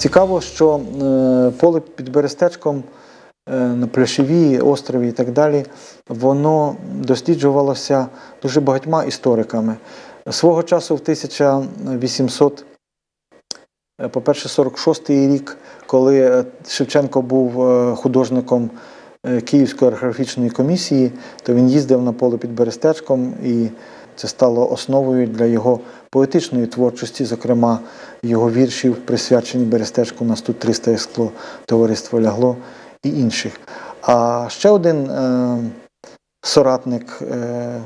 Цікаво, що е, поле під Берестечком е, на Пляшевій, острові і так далі, воно досліджувалося дуже багатьма істориками. Свого часу в 1800, е, по-перше, 46 рік, коли Шевченко був художником Київської археографічної комісії, то він їздив на поле під Берестечком, і це стало основою для його поетичної творчості, зокрема його віршів, присвячені Берестечку, у нас тут 300 скло, товариство лягло і інших. А ще один е, соратник е,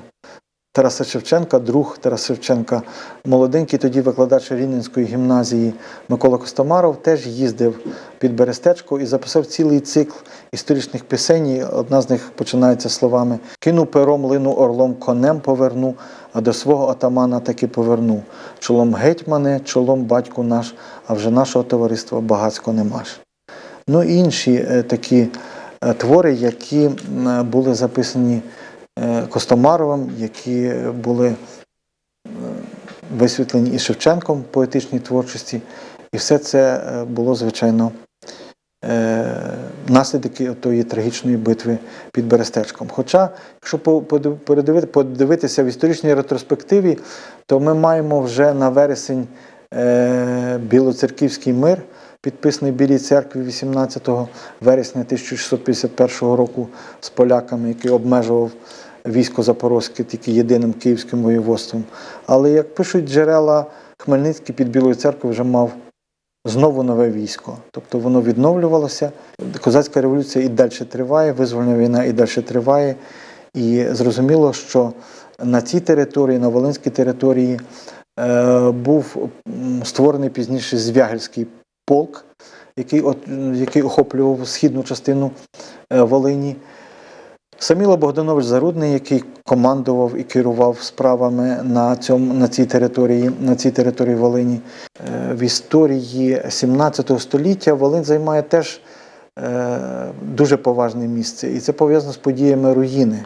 Тараса Шевченка, друг Тараса Шевченка, молоденький тоді викладач Рівненської гімназії Микола Костомаров, теж їздив під Берестечко і записав цілий цикл історичних пісень. Одна з них починається словами Кину пером, лину орлом, конем поверну, а до свого атамана таки поверну. Чолом гетьмане, чолом батьку наш, а вже нашого товариства багацько немаш. Ну і інші е, такі е, твори, які були записані е, Костомаровим, які були е, висвітлені і Шевченком в поетичній творчості. І все це е, було, звичайно, е, наслідки тої трагічної битви під Берестечком. Хоча, якщо подивитися в історичній ретроспективі, то ми маємо вже на вересень е, Білоцерківський мир, підписаний в Білій церкві 18 вересня 1651 року з поляками, який обмежував військо Запорозьке тільки єдиним київським воєводством. Але як пишуть джерела, Хмельницький під Білою церквою вже мав знову нове військо. Тобто воно відновлювалося. Козацька революція і далі триває, визвольна війна і далі триває. І зрозуміло, що на цій території, на Волинській території, е, був створений пізніше Звягельський полк, який, от, який охоплював східну частину е, Волині. Саміло Богданович Зарудний, який командував і керував справами на, цьому, на, цій, території, на цій території Волині. Е, В історії 17 століття Волинь займає теж е, дуже поважне місце, і це пов'язано з подіями руїни.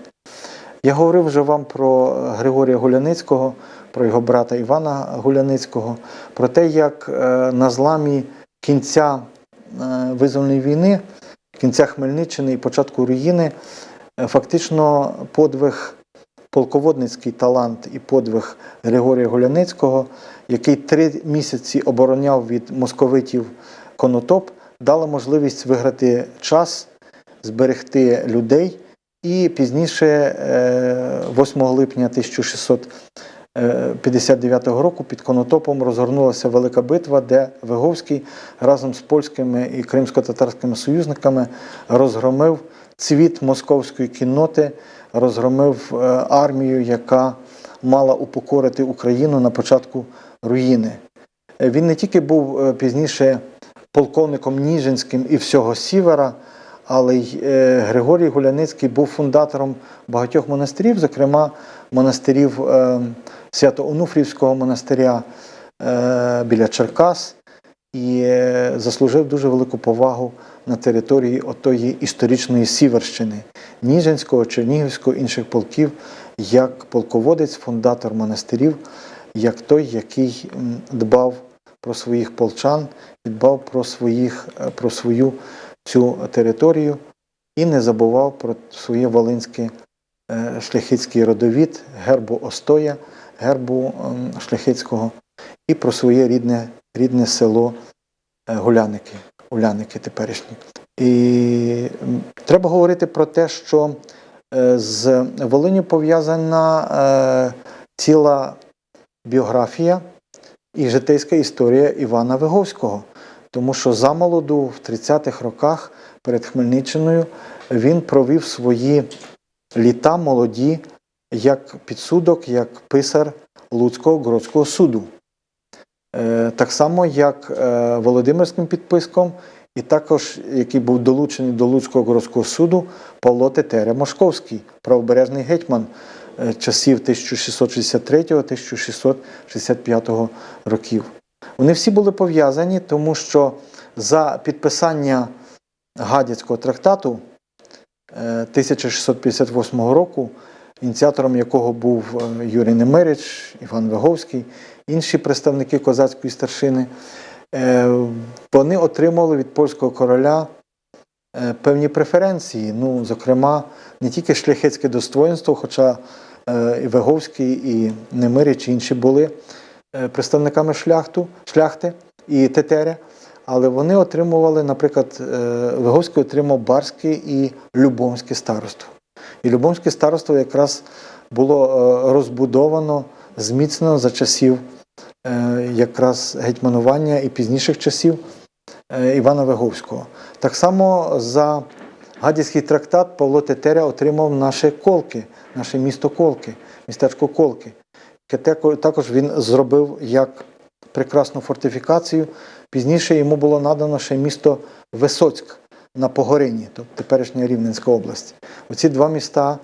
Я говорив вже вам про Григорія Гуляницького, про його брата Івана Гуляницького, про те, як на зламі кінця е, визвольної війни, кінця Хмельниччини і початку руїни, е, фактично подвиг, полководницький талант і подвиг Григорія Гуляницького, який три місяці обороняв від московитів конотоп, дала можливість виграти час, зберегти людей. І пізніше, е, 8 липня 1659 року, під Конотопом розгорнулася велика битва, де Виговський разом з польськими і кримсько-татарськими союзниками розгромив цвіт московської кінноти, розгромив е, армію, яка мала упокорити Україну на початку руїни. Е, Він не тільки був е, пізніше полковником Ніжинським і всього Сівера, але й е, Григорій Гуляницький був фундатором багатьох монастирів, зокрема монастирів е, Свято-Онуфрівського монастиря е, біля Черкас, і е, заслужив дуже велику повагу на території отої історичної Сіверщини, Ніжинського, Чернігівського, інших полків, як полководець, фундатор монастирів, як той, який дбав про своїх полчан, дбав про, своїх, про свою цю територію і не забував про своє волинське шляхетський родовід, гербу Остоя, гербу ем, шляхетського і про своє рідне, рідне село е, Гуляники, Гуляники теперішні. І треба говорити про те, що е, з Волиню пов'язана е, ціла біографія і житейська історія Івана Виговського. Тому що замолоду в 30-х роках перед Хмельниччиною він провів свої літа молоді як підсудок, як писар Луцького городського суду. Е, Так само, як е, Володимирським підписком, і також, який був долучений до Луцького городського суду, Павло Тетеря Мошковський, правобережний гетьман е, часів 1663-1665 років. Вони всі були пов'язані, тому що за підписання Гадяцького трактату 1658 року, ініціатором якого був е, Юрій Немирич, Іван Виговський, інші представники козацької старшини, Е, Вони отримали від польського короля е, певні преференції. Ну, зокрема, не тільки шляхетське достоїнство, хоча е, і Виговський, і Немирі чи інші були е, представниками шляхту, шляхти і тетеря. Але вони отримували, наприклад, е, Виговський отримав Барське і Любомське староство. І Любомське староство якраз було е, розбудовано, зміцнено за часів е, якраз гетьманування і пізніших часів Івана Виговського. Так само за Гадяцький трактат Павло Тетеря отримав наші колки, наше місто Колки, містечко Колки. Також він зробив як прекрасну фортифікацію. Пізніше йому було надано ще місто Висоцьк на Погорині, тобто теперішня Рівненська область. Оці два міста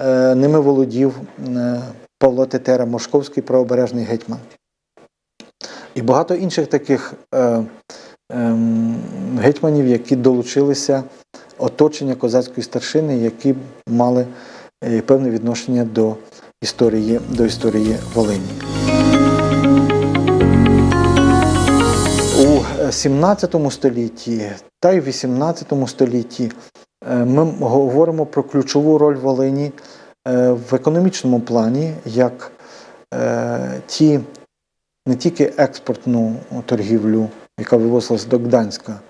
е, ними володів е, Павло Тетера, Московський правобережний гетьман. І багато інших таких е, ем, гетьманів, які долучилися оточення козацької старшини, які мали певне відношення до історії, до історії Волині. 17 столітті та й в 18 столітті е, ми говоримо про ключову роль Волині е, в економічному плані, як е, ті не тільки експортну торгівлю, яка вивозилась до Гданська,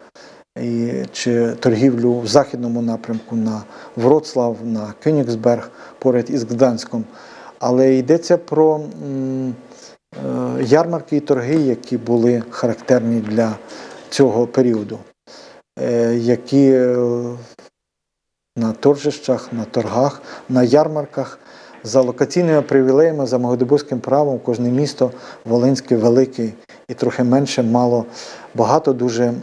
чи торгівлю в західному напрямку на Вроцлав, на Кенігсберг поряд із Гданськом, але йдеться про ярмарки і торги, які були характерні для цього періоду, е, які е, на торжищах, на торгах, на ярмарках за локаційними привілеями, за Магодибузьким правом, кожне місто Волинське, велике і трохи менше мало багато дуже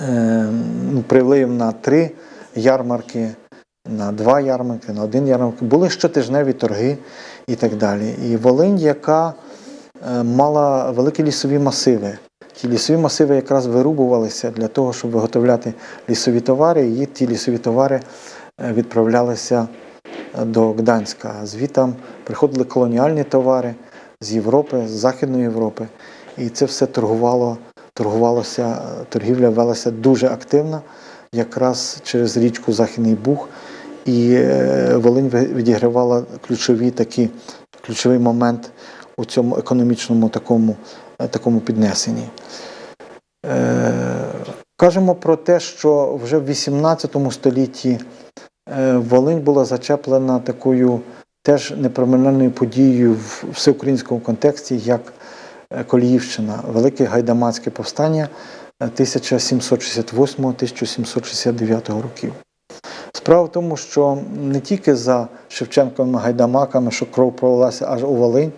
е, ну, привілеїв на три ярмарки, на два ярмарки, на один ярмарк. Були щотижневі торги і так далі. І Волинь, яка е, мала великі лісові масиви. Ті лісові масиви якраз вирубувалися для того, щоб виготовляти лісові товари, і ті лісові товари е, відправлялися до Гданська. Звітам приходили колоніальні товари з Європи, з Західної Європи. І це все торгувало, торгувалося, торгівля велася дуже активно, якраз через річку Західний Буг. І е, Волинь відігравала ключові такі, ключовий момент у цьому економічному такому, е, такому піднесенні. Е, Кажемо про те, що вже в 18 столітті Волинь була зачеплена такою теж непроминальною подією в всеукраїнському контексті, як Коліївщина, Велике Гайдамацьке повстання е, 1768-1769 років. Справа в тому, що не тільки за Шевченковими гайдамаками, що кров пролилася аж у Волинь,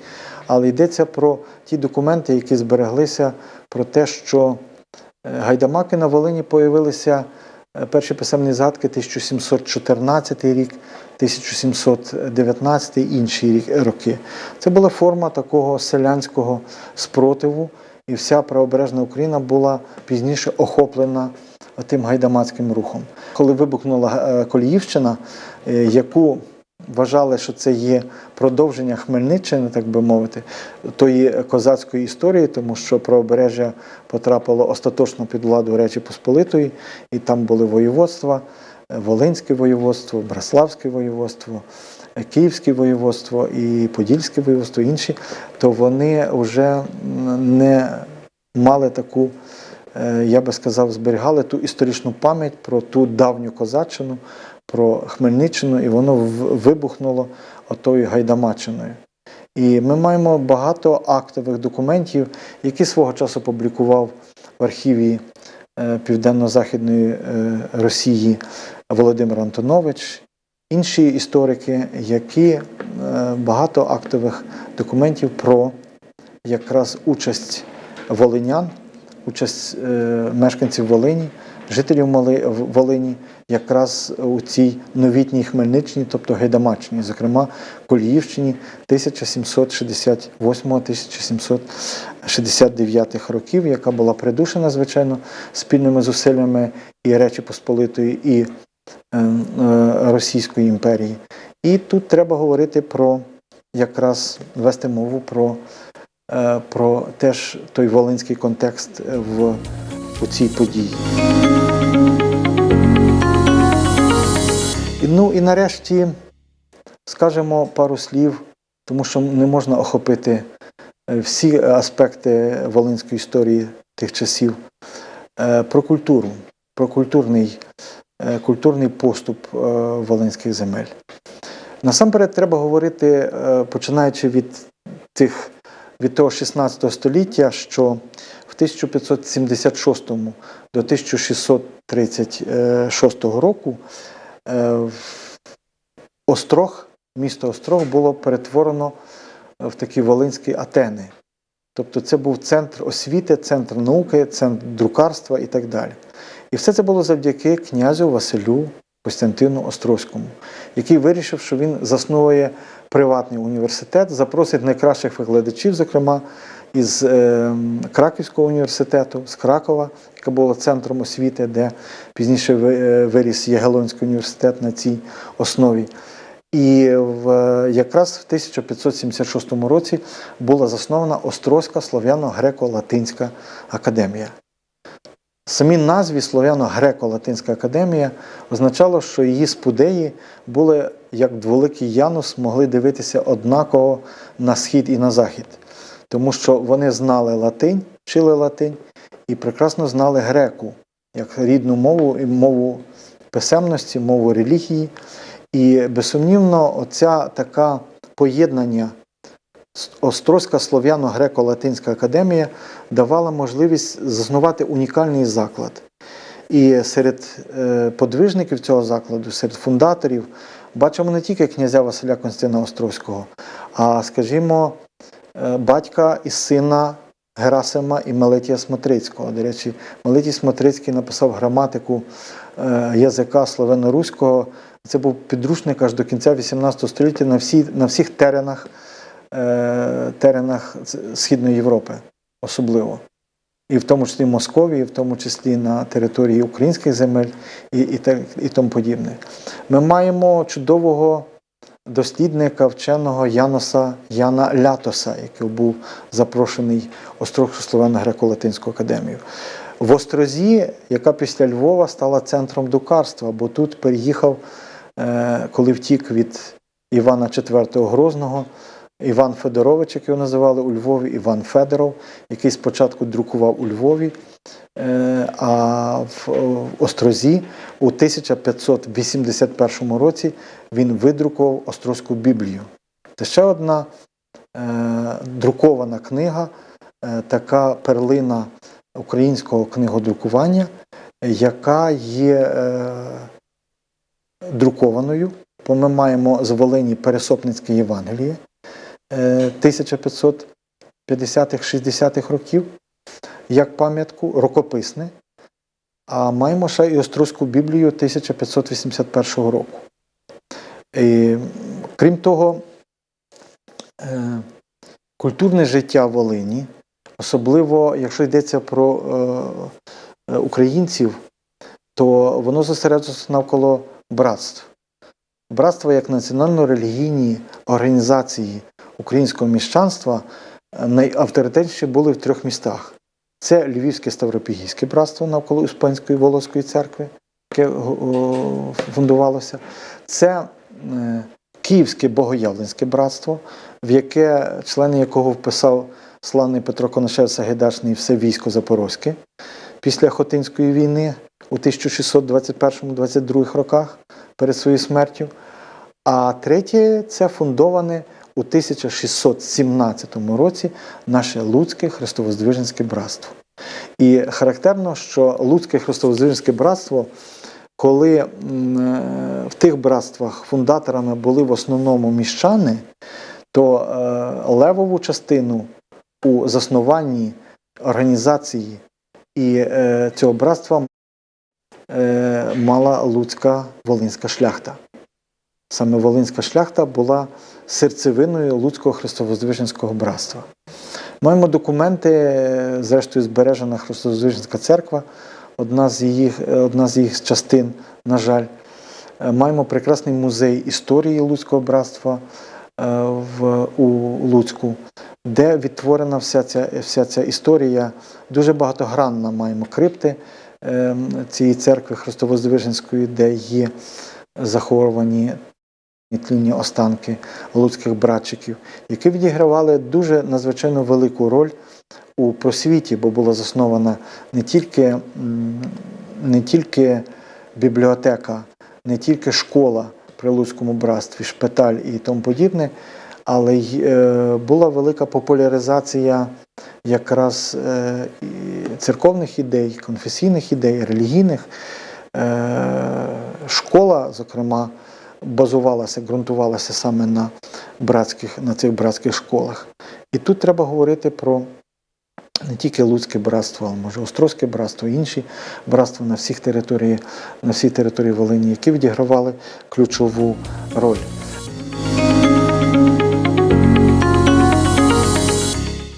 але йдеться про ті документи, які збереглися, про те, що е, гайдамаки на Волині появилися е, перші писемні згадки 1714 рік, 1719 і інші роки. Це була форма такого селянського спротиву, і вся правобережна Україна була пізніше охоплена тим гайдамацьким рухом. Коли вибухнула е, Коліївщина, е, яку вважали, що це є продовження Хмельниччини, так би мовити, тої козацької історії, тому що правобережжя потрапило остаточно під владу Речі Посполитої, і там були воєводства, е, Волинське воєводство, Браславське воєводство, Київське воєводство і Подільське воєводство, інші, то вони вже не мали таку я би сказав, зберігали ту історичну пам'ять про ту давню козаччину, про Хмельниччину, і воно вибухнуло отою гайдамачиною. І ми маємо багато актових документів, які свого часу публікував в архіві е, Південно-Західної е, Росії Володимир Антонович, інші історики, які е, багато актових документів про якраз участь волинян, участь е, мешканців Волині, жителів Волині, якраз у цій новітній Хмельниччині, тобто Гайдамаччині, зокрема Коліївщині 1768-1769 років, яка була придушена, звичайно, спільними зусиллями і Речі Посполитої, і е, е, Російської імперії. І тут треба говорити про якраз вести мову про про теж той волинський контекст е, в у цій події. Ну і нарешті скажемо пару слів, тому що не можна охопити е, всі аспекти волинської історії тих часів, е, про культуру, про культурний, е, культурний поступ е, волинських земель. Насамперед треба говорити, е, починаючи від тих від того 16 століття, що в 1576 до 1636 року е, Острог, місто Острог було перетворено в такі волинські Атени. Тобто це був центр освіти, центр науки, центр друкарства і так далі. І все це було завдяки князю Василю Костянтину Острозькому, який вирішив, що він засновує приватний університет, запросить найкращих викладачів, зокрема із е, Краківського університету, з Кракова, яка була центром освіти, де пізніше е, виріс Ягелонський університет на цій основі. І в, якраз в 1576 році була заснована Острозька слов'яно-греко-латинська академія. Самі назві Слов'яно-Греко-Латинська академія означало, що її спудеї були, як дволикий Янус, могли дивитися однаково на схід і на захід, тому що вони знали латинь, вчили латинь і прекрасно знали греку як рідну мову і мову писемності, мову релігії. І безсумнівно, оця така поєднання Острозька слов'яно-греко-латинська академія давала можливість заснувати унікальний заклад. І серед е, подвижників цього закладу, серед фундаторів, бачимо не тільки князя Василя Константина Острозького, а, скажімо, е, батька і сина Герасима і Мелетія Смотрицького. До речі, Мелетій Смотрицький написав граматику е, язика словено-руського. Це був підручник аж до кінця XVIII століття на, всі, на всіх теренах, е, теренах Східної Європи, особливо. І в тому числі Московії, в тому числі на території українських земель і, і, і тому подібне. Ми маємо чудового дослідника вченого Яноса Яна Лятоса, який був запрошений Острогську словено-греко-латинську академію. В Острозі, яка після Львова стала центром дукарства, бо тут переїхав, е, коли втік від Івана IV Грозного, Іван Федорович, як його називали у Львові, Іван Федоров, який спочатку друкував у Львові, е, а в в Острозі у 1581 році він видрукував Острозьку Біблію. Це ще одна е, друкована книга, е, така перлина українського книгодрукування, яка є е, друкованою, бо ми маємо з Волині Пересопницьке Євангеліє е, 1550-60-х років, як пам'ятку, рукописне, а маємо ще і Острозьку Біблію 1581 року. І, крім того, е, культурне життя Волині, особливо якщо йдеться про е, е, українців, то воно зосереджується навколо братств. Братства як національно-релігійні організації українського міщанства е, найавторитетніші були в трьох містах. Це Львівське Ставропігійське братство навколо Успенської Волоської церкви, яке фундувалося. Це е, Київське Богоявленське братство, в яке члени якого вписав славний Петро Конашев Сагайдачний все військо Запорозьке після Хотинської війни у 1621-22 роках перед своєю смертю. А третє це фундоване у 1617 році наше Луцьке Христовоздвиженське братство. І характерно, що Луцьке Христовоздвиженське братство, коли в тих братствах фундаторами були в основному міщани, то е, левову частину у заснуванні організації і е, цього братства е, мала Луцька Волинська шляхта. Саме Волинська шляхта була серцевиною Луцького Христовоздвиженського братства. Маємо документи, зрештою, збережена Христовоздвиженська церква, одна з е, одна з їх частин, на жаль. Е, Маємо прекрасний музей історії Луцького братства е, в, у Луцьку. де відтворена вся ця, вся ця історія. Дуже багатогранна маємо крипти е, цієї церкви Христовоздвиженської, де є заховані тлінні останки луцьких братчиків, які відігравали дуже надзвичайно велику роль у просвіті, бо була заснована не тільки, не тільки бібліотека, не тільки школа при Луцькому братстві, шпиталь і тому подібне, але й е, була велика популяризація якраз е, церковних ідей, конфесійних ідей, релігійних. Е, Школа, зокрема, базувалася, ґрунтувалася саме на, братських, на цих братських школах. І тут треба говорити про не тільки Луцьке братство, а може Острозьке братство, інші братства на всіх території, на всій території Волині, які відігравали ключову роль.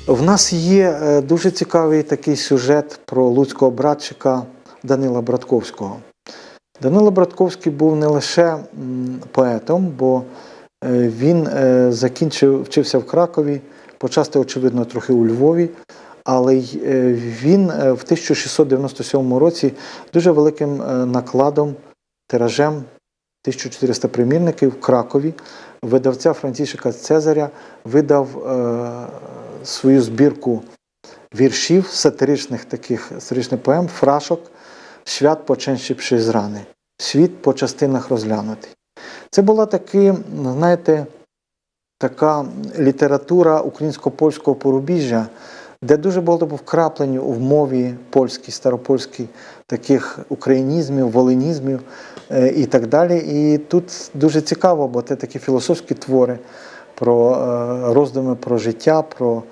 В нас є е, дуже цікавий такий сюжет про луцького братчика Данила Братковського. Данило Братковський був не лише поетом, бо е, він е, закінчив, вчився в Кракові, почасти, очевидно, трохи у Львові, але е, він в 1697 році дуже великим накладом, тиражем 1400 примірників в Кракові видавця Францішика Цезаря видав свою збірку віршів, сатиричних таких сатиричних поем, фрашок, свят поченщипши з рани, світ по частинах розглянутий. Це була таки, знаєте, така література українсько-польського порубіжжя, де дуже багато був вкраплень в мові польській, старопольській, таких українізмів, волинізмів е, і так далі. І тут дуже цікаво, бо це такі філософські твори про е, роздуми про життя, про,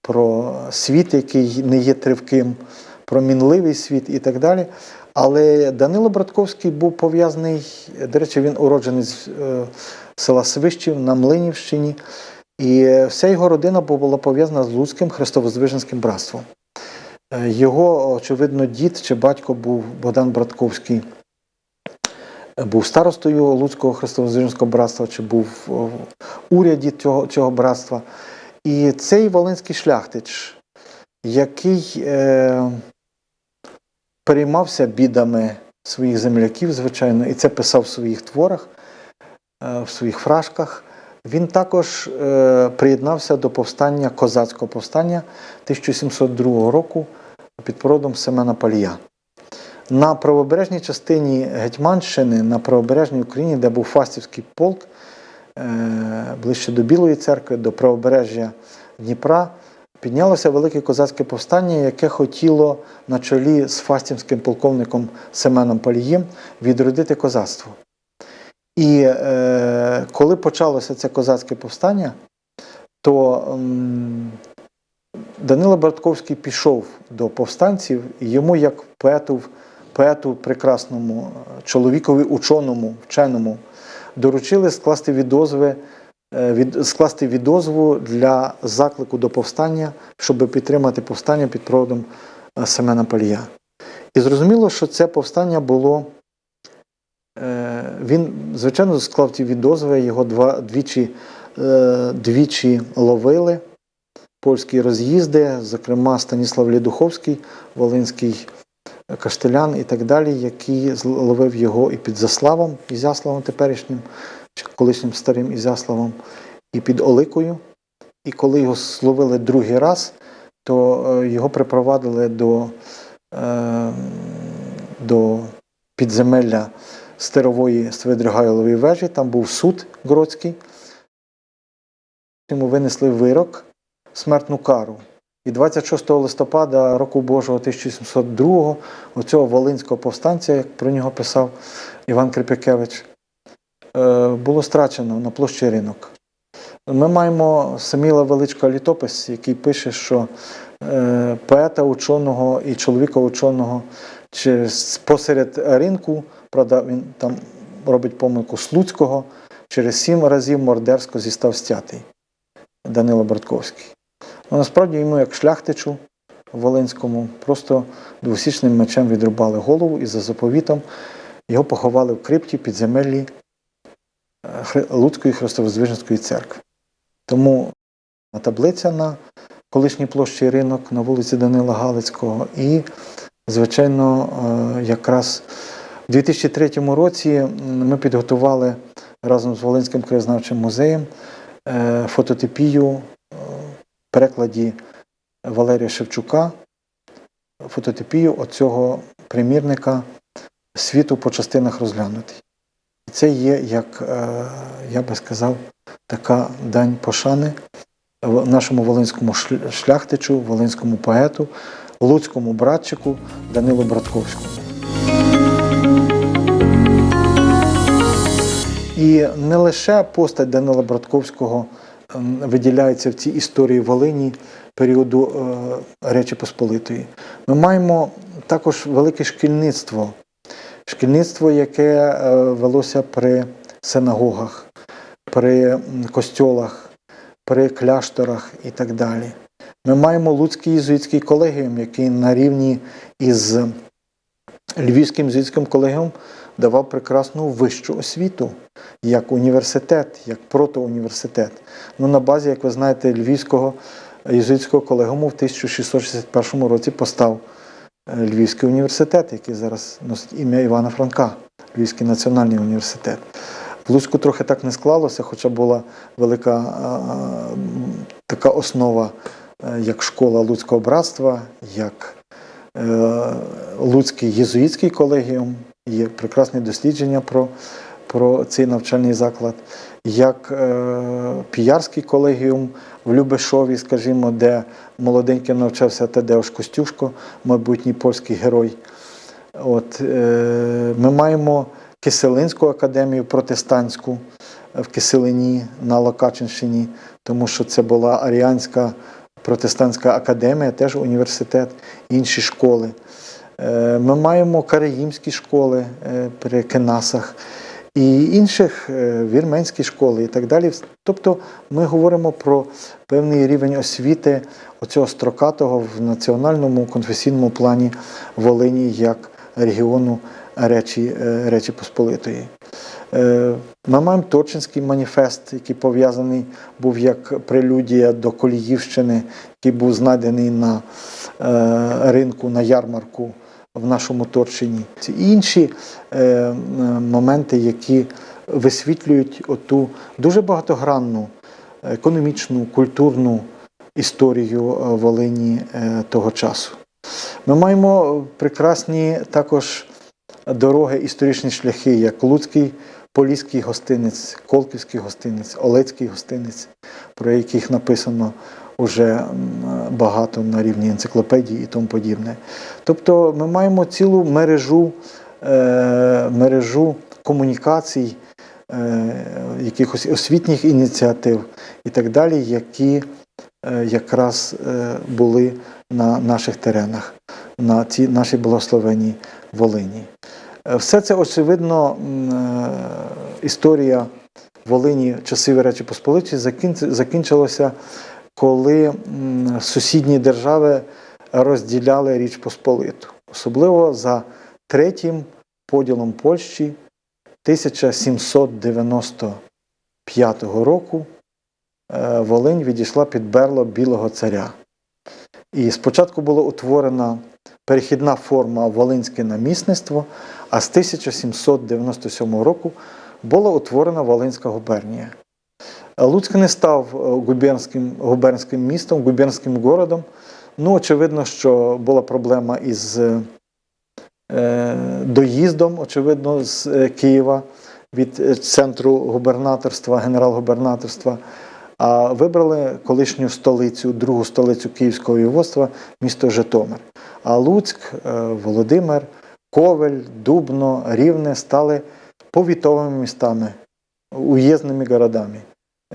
про світ, який не є тривким, про мінливий світ і так далі. Але Данило Братковський був пов'язаний, до речі, він уроджений з е, села Свищів на Млинівщині. І вся його родина була пов'язана з Луцьким Христовоздвиженським братством. Е, Його, очевидно, дід чи батько був Богдан Братковський, був старостою Луцького Христовоздвиженського братства, чи був в уряді цього, цього братства. І цей волинський шляхтич, який е, переймався бідами своїх земляків, звичайно, і це писав в своїх творах, е, в своїх фрашках. Він також е, приєднався до повстання козацького повстання 1702 року під породом Семена Палія. На правобережній частині Гетьманщини, на правобережній Україні, де був Фастівський полк, е, ближче до Білої церкви, до правобережжя Дніпра, піднялося велике козацьке повстання, яке хотіло на чолі з фастівським полковником Семеном Палієм відродити козацтво. І е, коли почалося це козацьке повстання, то м, Данило Братковський пішов до повстанців, і йому, як поету, поету прекрасному, е, чоловікові ученому, вченому, доручили скласти відозви, е, від, скласти відозву для заклику до повстання, щоб підтримати повстання під проводом е, Семена Палія. І зрозуміло, що це повстання було. Е, Він, звичайно, склав ті відозви, його два, двічі, е, двічі ловили польські роз'їзди, зокрема Станіслав Лідуховський, Волинський каштелян і так далі, який ловив його і під Заславом, Ізяславом теперішнім, чи колишнім старим Ізяславом, і під Оликою. І коли його зловили другий раз, то е, його припровадили до, е, до підземелля Стерової Свидригайлової вежі, там був суд Гродський. Йому винесли вирок, смертну кару. І 26 листопада року Божого 1702 оцього волинського повстанця, як про нього писав Іван Крипякевич, було страчено на площі ринок. Ми маємо Саміла Величка літопис, який пише, що е, поета ученого і чоловіка ученого через посеред ринку, правда, він там робить помилку Слуцького, через сім разів мордерсько зістав стятий Данило Братковський. Ну, насправді йому, як шляхтичу Волинському, просто двосічним мечем відрубали голову і за заповітом його поховали в крипті підземеллі е, Луцької Христовоздвиженської церкви. Тому таблиця на колишній площі ринок на вулиці Данила Галицького. І, звичайно, е, якраз у 2003 році ми підготували разом з Волинським краєзнавчим музеєм е, фототипію е, перекладі Валерія Шевчука, фототипію оцього примірника світу по частинах розглянутий. Це є, як е, я би сказав, така дань пошани нашому волинському шляхтичу, волинському поету, луцькому братчику Данилу Братковському. І не лише постать Данила Братковського виділяється в цій історії Волині періоду е, Речі Посполитої. Ми маємо також велике шкільництво. Шкільництво, яке е, велося при синагогах, при костьолах, при кляшторах і так далі. Ми маємо Луцький єзуїтський колегіум, який на рівні із Львівським єзуїтським колегіумом давав прекрасну вищу освіту як університет, як протоуніверситет. Ну, на базі, як ви знаєте, Львівського єзуїтського колегіуму в 1661 році постав Львівський університет, який зараз носить ім'я Івана Франка, Львівський національний університет. В Луцьку трохи так не склалося, хоча була велика е, така основа, е, як школа Луцького братства, як е, Луцький єзуїтський колегіум, є прекрасні дослідження про, про цей навчальний заклад, як е, Піярський колегіум в Любешові, скажімо, де молоденьким навчався Тадеуш Костюшко, майбутній польський герой. От, е, ми маємо Киселинську академію протестантську в Киселині на Локачинщині, тому що це була Аріанська протестантська академія, теж університет, інші школи. Е, Ми маємо караїмські школи е, при Кенасах і інших е, вірменські школи і так далі. Тобто ми говоримо про певний рівень освіти оцього строкатого в національному конфесійному плані Волині як регіону Речі, е, Речі Посполитої. Е, Ми маємо Торчинський маніфест, який пов'язаний був як прелюдія до Коліївщини, який був знайдений на ринку, на ярмарку в нашому Торчині. Ці інші е, моменти, які висвітлюють оту дуже багатогранну економічну, культурну історію е, Волині е, того часу. Ми маємо прекрасні також дороги, історичні шляхи, як Луцький Поліський гостинець, Колківський гостинець, Олецький гостинець, про яких написано вже багато на рівні енциклопедії і тому подібне. Тобто ми маємо цілу мережу, е, мережу комунікацій, е, якихось освітніх ініціатив і так далі, які е, якраз були на наших теренах, на цій нашій благословеній Волині. Все це, очевидно, історія Волині часів Речі Посполитої закінчилася, коли сусідні держави розділяли Річ Посполиту. Особливо за третім поділом Польщі 1795 року е, Волинь відійшла під берло Білого царя. І спочатку була утворена перехідна форма Волинське намісництво, а з 1797 року була утворена Волинська губернія. Луцьк не став е, губернським, губернським містом, губернським городом. Ну, очевидно, що була проблема із е, доїздом, очевидно, з е, Києва від е, центру губернаторства, генерал-губернаторства. А вибрали колишню столицю, другу столицю Київського воєводства, місто Житомир. А Луцьк, е, Володимир, Ковель, Дубно, Рівне стали повітовими містами, уїзними городами.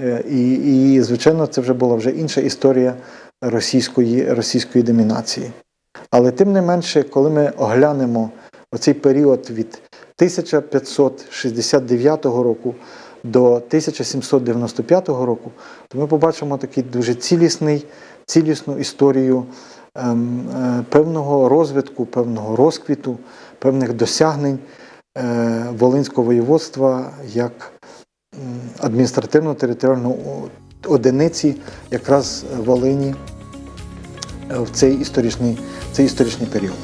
Е, І, і, звичайно, це вже була вже інша історія російської, російської домінації. Але тим не менше, коли ми оглянемо оцей період від 1569 року до 1795 року, то ми побачимо такий дуже цілісний, цілісну історію ем, е, певного розвитку, певного розквіту, певних досягнень е, Волинського воєводства як м, адміністративно-територіального одиниці якраз Волині е, в цей історичний, цей історичний період.